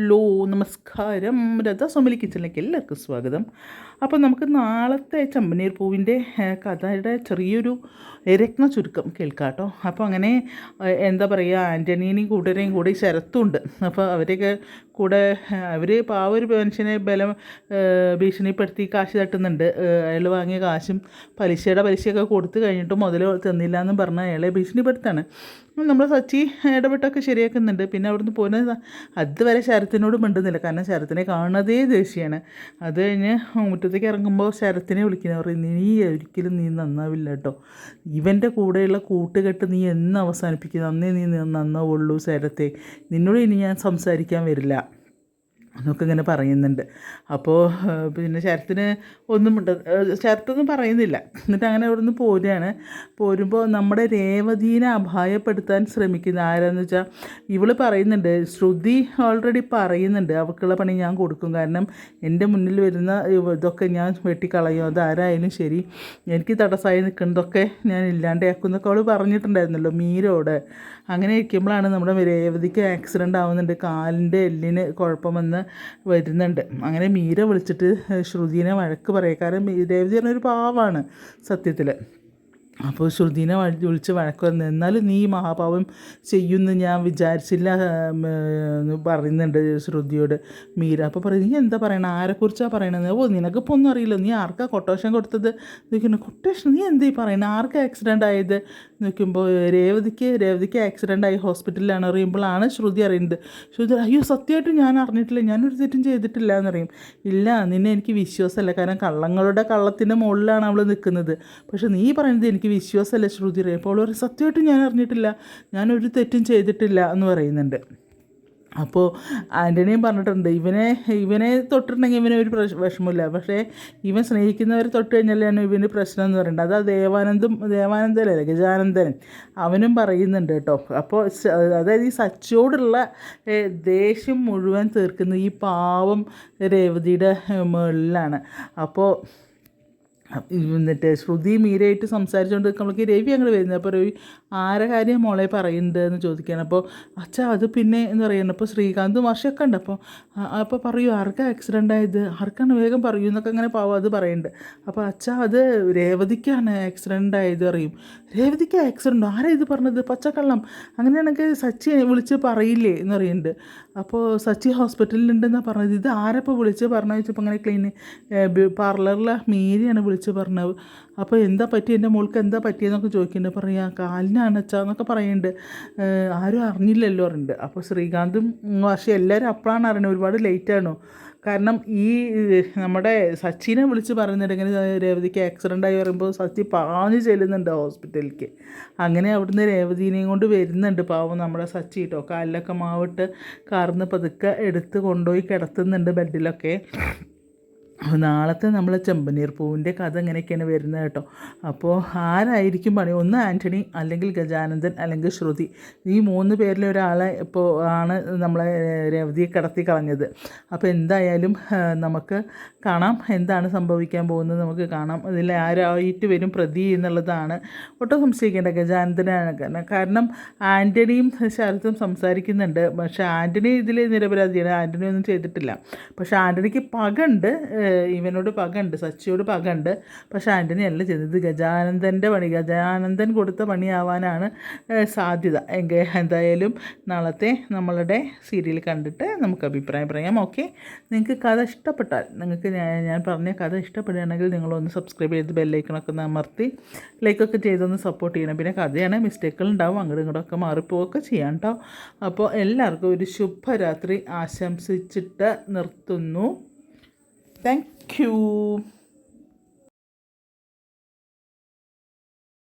Hello നമസ്കാരം. രഥ സോമലി കിച്ചണിലേക്ക് എല്ലാവർക്കും സ്വാഗതം. അപ്പോൾ നമുക്ക് നാളത്തെ ചമ്പനീർ പൂവിന്റെ കഥയുടെ ചെറിയൊരു രത്ന ചുരുക്കം കേൾക്കാം കേട്ടോ. അപ്പോൾ അങ്ങനെ എന്താ പറയുക ആന്റണീനെയും കൂട്ടരെയും കൂടി ശരത്തുണ്ട്. അപ്പോൾ അവരെയൊക്കെ കൂടെ അവർ പാവ ഒരു മനുഷ്യനെ ബലം ഭീഷണിപ്പെടുത്തി കാശ് തട്ടുന്നുണ്ട്. അയാൾ വാങ്ങിയ കാശും പലിശയുടെ പലിശയൊക്കെ കൊടുത്തു കഴിഞ്ഞിട്ട് മുതൽ തന്നില്ല എന്നും പറഞ്ഞ് അയാളെ ഭീഷണിപ്പെടുത്താണ്. നമ്മൾ സച്ചി ഇടപെട്ടൊക്കെ ശരിയാക്കുന്നുണ്ട്. പിന്നെ അവിടുന്ന് പോകുന്ന അതുവരെ ശരത്തിനോട് മിണ്ടുന്നില്ല. കാരണം ശരത്തിനെ കാണുന്നതേ ദേഷ്യമാണ്. അത് കഴിഞ്ഞ് മുറ്റത്തേക്ക് ഇറങ്ങുമ്പോൾ ശരത്തിനെ വിളിക്കുന്നത് പറയും നീ ഒരിക്കലും നീ നന്നാവില്ല കേട്ടോ. ഇവന്റെ കൂടെയുള്ള കൂട്ടുകെട്ട് നീ എന്ന് അവസാനിപ്പിക്കുന്നു. അന്നേ നീ നന്നാവുള്ളൂ ശരത്തെ. നിന്നോട് ഇനി ഞാൻ സംസാരിക്കാൻ വരില്ല. എന്നൊക്കെ ഇങ്ങനെ പറയുന്നുണ്ട് അപ്പോൾ പിന്നെ ശരത്തിന് ഒന്നും ഉണ്ട് ശരത്തൊന്നും പറയുന്നില്ല. എന്നിട്ട് അങ്ങനെ അവിടെ നിന്ന് പോരുകയാണ്. പോരുമ്പോൾ നമ്മുടെ രേവതീനെ അപായപ്പെടുത്താൻ ശ്രമിക്കുന്ന ആരാന്ന് വെച്ചാൽ ഇവൾ പറയുന്നുണ്ട് ശ്രുതി ഓൾറെഡി പറയുന്നുണ്ട് അവൾക്കുള്ള പണി ഞാൻ കൊടുക്കും. കാരണം എന്റെ മുന്നിൽ വരുന്ന ഇതൊക്കെ ഞാൻ വെട്ടിക്കളയും. അതാരായാലും ശരി എനിക്ക് തടസ്സമായി നിൽക്കുന്നതൊക്കെ ഞാൻ ഇല്ലാണ്ടാക്കും എന്നൊക്കെ അവൾ പറഞ്ഞിട്ടുണ്ടായിരുന്നല്ലോ മീരോട് അങ്ങനെ ഇരിക്കുമ്പോഴാണ് നമ്മുടെ രേവതിക്ക് ആക്സിഡന്റ് ആവുന്നുണ്ട്. കാലിന്റെ എല്ലിന് കുഴപ്പം വന്ന് വരുന്നുണ്ട്. അങ്ങനെ മീര വിളിച്ചിട്ട് ശ്രുതിനെ വഴക്ക് പറയാം. കാരണം രേവതി പറഞ്ഞൊരു പാവാണ് സത്യത്തിൽ അപ്പോൾ ശ്രുതിനെ വിളിച്ച് വഴക്ക് പറഞ്ഞു. എന്നാലും നീ മഹാഭാവം ചെയ്യുമെന്ന് ഞാൻ വിചാരിച്ചില്ല എന്ന് പറയുന്നുണ്ട് ശ്രുതിയോട് മീര. അപ്പോൾ പറയും നീ എന്താ പറയണത് ആരെക്കുറിച്ചാണ് പറയണത്? ഓ നിനക്കിപ്പോൾ ഒന്നും അറിയില്ല. നീ ആർക്കാ കൊട്ടേഷൻ കൊടുത്തത്? നോക്കുന്നു കൊട്ടേഷൻ നീ എന്തേ പറയണത് ആർക്കാ ആക്സിഡന്റ് ആയത്? നോക്കുമ്പോൾ രേവതിക്ക് രേവതിക്ക് ആക്സിഡന്റ് ആയി ഹോസ്പിറ്റലിലാണ് അറിയുമ്പോഴാണ് ശ്രുതി അറിയുന്നത്. ശ്രുതി അയ്യോ സത്യമായിട്ടും ഞാൻ അറിഞ്ഞിട്ടില്ല. ഞാനൊരു തെറ്റും ചെയ്തിട്ടില്ല എന്നറിയും ഇല്ല നിന്നെ എനിക്ക് വിശ്വാസമല്ല. കാരണം കള്ളങ്ങളുടെ കള്ളത്തിന്റെ മുകളിലാണ് അവൾ നിൽക്കുന്നത്. പക്ഷേ നീ പറയുന്നത് എനിക്ക് വിശ്വാസമല്ല ശ്രുതി റേ അപ്പോൾ അവൾ പറയും സത്യമായിട്ടും ഞാൻ അറിഞ്ഞിട്ടില്ല. ഞാനൊരു തെറ്റും ചെയ്തിട്ടില്ല എന്ന് പറയുന്നുണ്ട്. അപ്പോൾ ആന്റണിയും പറഞ്ഞിട്ടുണ്ട് ഇവനെ ഇവനെ തൊട്ടിട്ടുണ്ടെങ്കിൽ ഇവനെ ഒരു പ്രശ് വിഷമമില്ല. പക്ഷേ ഇവൻ സ്നേഹിക്കുന്നവരെ തൊട്ട് കഴിഞ്ഞാലാണ് ഇവന് പ്രശ്നം എന്ന് പറയുന്നത് അതാ ദേവാനന്ദും ദേവാനന്ദനല്ലേ ഗജാനന്ദൻ? അവനും പറയുന്നുണ്ട് കേട്ടോ. അപ്പോൾ അതായത് ഈ സച്ചിയോടുള്ള ഏ, ദേഷ്യം മുഴുവൻ തീർക്കുന്ന ഈ പാവം രേവതിയുടെ മുകളിലാണ്. അപ്പോൾ എന്നിട്ട് ശ്രുതി മീരയായിട്ട് സംസാരിച്ചുകൊണ്ട് നിൽക്കുമ്പോഴേക്ക് രവി അങ്ങോട്ട് വരുന്നത്. അപ്പോൾ രവി ആരെ കാര്യം മോളെ പറയുന്നുണ്ട് എന്ന് ചോദിക്കുകയാണ് അപ്പോൾ അച്ഛാ അത് പിന്നെ എന്ന് പറയുന്നത് അപ്പോൾ ശ്രീകാന്ത് വർഷമൊക്കെ ഉണ്ട്. അപ്പോൾ അപ്പോൾ പറയൂ ആർക്കാ ആക്സിഡന്റ് ആയത്? ആർക്കാണ് വേഗം പറയൂ എന്നൊക്കെ അങ്ങനെ പാവം അത് പറയുന്നുണ്ട് അപ്പോൾ അച്ഛാ അത് രേവതിക്കാണ് ആക്സിഡന്റ് ആയത് അറിയും രേവതിക്ക് ആക്സിഡന്റ് ആരാ ഇത് പറഞ്ഞത്? പച്ചക്കള്ളം. അങ്ങനെയാണെങ്കിൽ സച്ചി വിളിച്ച് പറയില്ലേ എന്ന് പറയുന്നുണ്ട് അപ്പോൾ സച്ചി ഹോസ്പിറ്റലിലുണ്ടെന്നാണ് പറഞ്ഞത്. ഇത് ആരപ്പോൾ വിളിച്ച് പറഞ്ഞു വെച്ചപ്പോൾ അങ്ങനെ ക്ലീൻ പാർലറിലെ മീരിയാണ് വിളിച്ച് പറഞ്ഞത് അപ്പോൾ എന്താ പറ്റി എന്റെ മോൾക്ക് എന്താ പറ്റിയെന്നൊക്കെ ചോദിക്കുന്നുണ്ട്. പറയാ കാലിനാണ് അച്ഛാന്നൊക്കെ പറയുന്നുണ്ട് ആരും അറിഞ്ഞില്ലല്ലോ പറയുന്നുണ്ട് അപ്പോൾ ശ്രീകാന്തും പക്ഷേ എല്ലാവരും അപ്പോഴാണ് അറിയണത് ഒരുപാട് ലേറ്റാണോ കാരണം ഈ നമ്മുടെ സച്ചിനെ വിളിച്ച് പറയുന്നുണ്ട്. ഇങ്ങനെ രേവതിക്ക് ആക്സിഡന്റ് ആയി പറയുമ്പോൾ സച്ചി പാഞ്ഞ് ചെല്ലുന്നുണ്ട് ഹോസ്പിറ്റലിലേക്ക് അങ്ങനെ അവിടുന്ന് രേവതിനെയും കൊണ്ട് വരുന്നുണ്ട്. പാവം നമ്മുടെ സച്ചി കേട്ടോ കാലിലൊക്കെ മാവിട്ട് കാർന്ന് പതുക്കെ എടുത്ത് കൊണ്ടുപോയി കിടത്തുന്നുണ്ട് ബെഡിലൊക്കെ നാളത്തെ നമ്മൾ ചെമ്പനീർ പൂവിന്റെ കഥ ഇങ്ങനെയൊക്കെയാണ് വരുന്നത് കേട്ടോ? അപ്പോൾ ആരായിരിക്കും പണി? ഒന്ന് ആന്റണി അല്ലെങ്കിൽ ഗജാനന്ദൻ അല്ലെങ്കിൽ ശ്രുതി. ഈ മൂന്ന് പേരിൽ ഒരാളെ ഇപ്പോൾ ആണ് നമ്മളെ രവതിയെ കടത്തി കളഞ്ഞത്. അപ്പോൾ എന്തായാലും നമുക്ക് കാണാം എന്താണ് സംഭവിക്കാൻ പോകുന്നത്. നമുക്ക് കാണാം. ഇതിൽ ആരായിട്ട് വരും പ്രതി എന്നുള്ളതാണ് ഒട്ടും സംശയിക്കേണ്ട. ഗജാനന്ദനാണ് കാരണം കാരണം ആന്റണിയും ശരത്തും സംസാരിക്കുന്നുണ്ട്. പക്ഷേ ആന്റണി ഇതിൽ നിരപരാധിയാണ്. ആന്റണി ഒന്നും ചെയ്തിട്ടില്ല. പക്ഷേ ആന്റണിക്ക് പകുണ്ട് ഇവനോട് പകണ്ട് സച്ചിയോട് പകണ്ട് പക്ഷേ ആന്റണി അല്ല ചെയ്തത്. ഗജാനന്ദന്റെ പണി ഗജാനന്ദൻ കൊടുത്ത പണിയാവാനാണ് സാധ്യത. എങ്കിൽ എന്തായാലും നാളത്തെ നമ്മളുടെ സീരിയൽ കണ്ടിട്ട് നമുക്ക് അഭിപ്രായം പറയാം. ഓക്കെ? നിങ്ങൾക്ക് കഥ ഇഷ്ടപ്പെട്ടാൽ നിങ്ങൾക്ക് ഞാൻ പറഞ്ഞ കഥ ഇഷ്ടപ്പെടുകയാണെങ്കിൽ നിങ്ങളൊന്ന് സബ്സ്ക്രൈബ് ചെയ്ത് ബെല്ലൈക്കണൊക്കെ അമർത്തി ലൈക്കൊക്കെ ചെയ്തൊന്ന് സപ്പോർട്ട് ചെയ്യണം. പിന്നെ കഥയാണ് മിസ്റ്റേക്കുകൾ ഉണ്ടാവും അങ്ങോട്ടും ഇങ്ങോട്ടൊക്കെ മാറിപ്പോവൊക്കെ ചെയ്യാം കേട്ടോ അപ്പോൾ എല്ലാവർക്കും ഒരു ശുഭരാത്രി ആശംസിച്ചിട്ട് നിർത്തുന്നു. Thank you.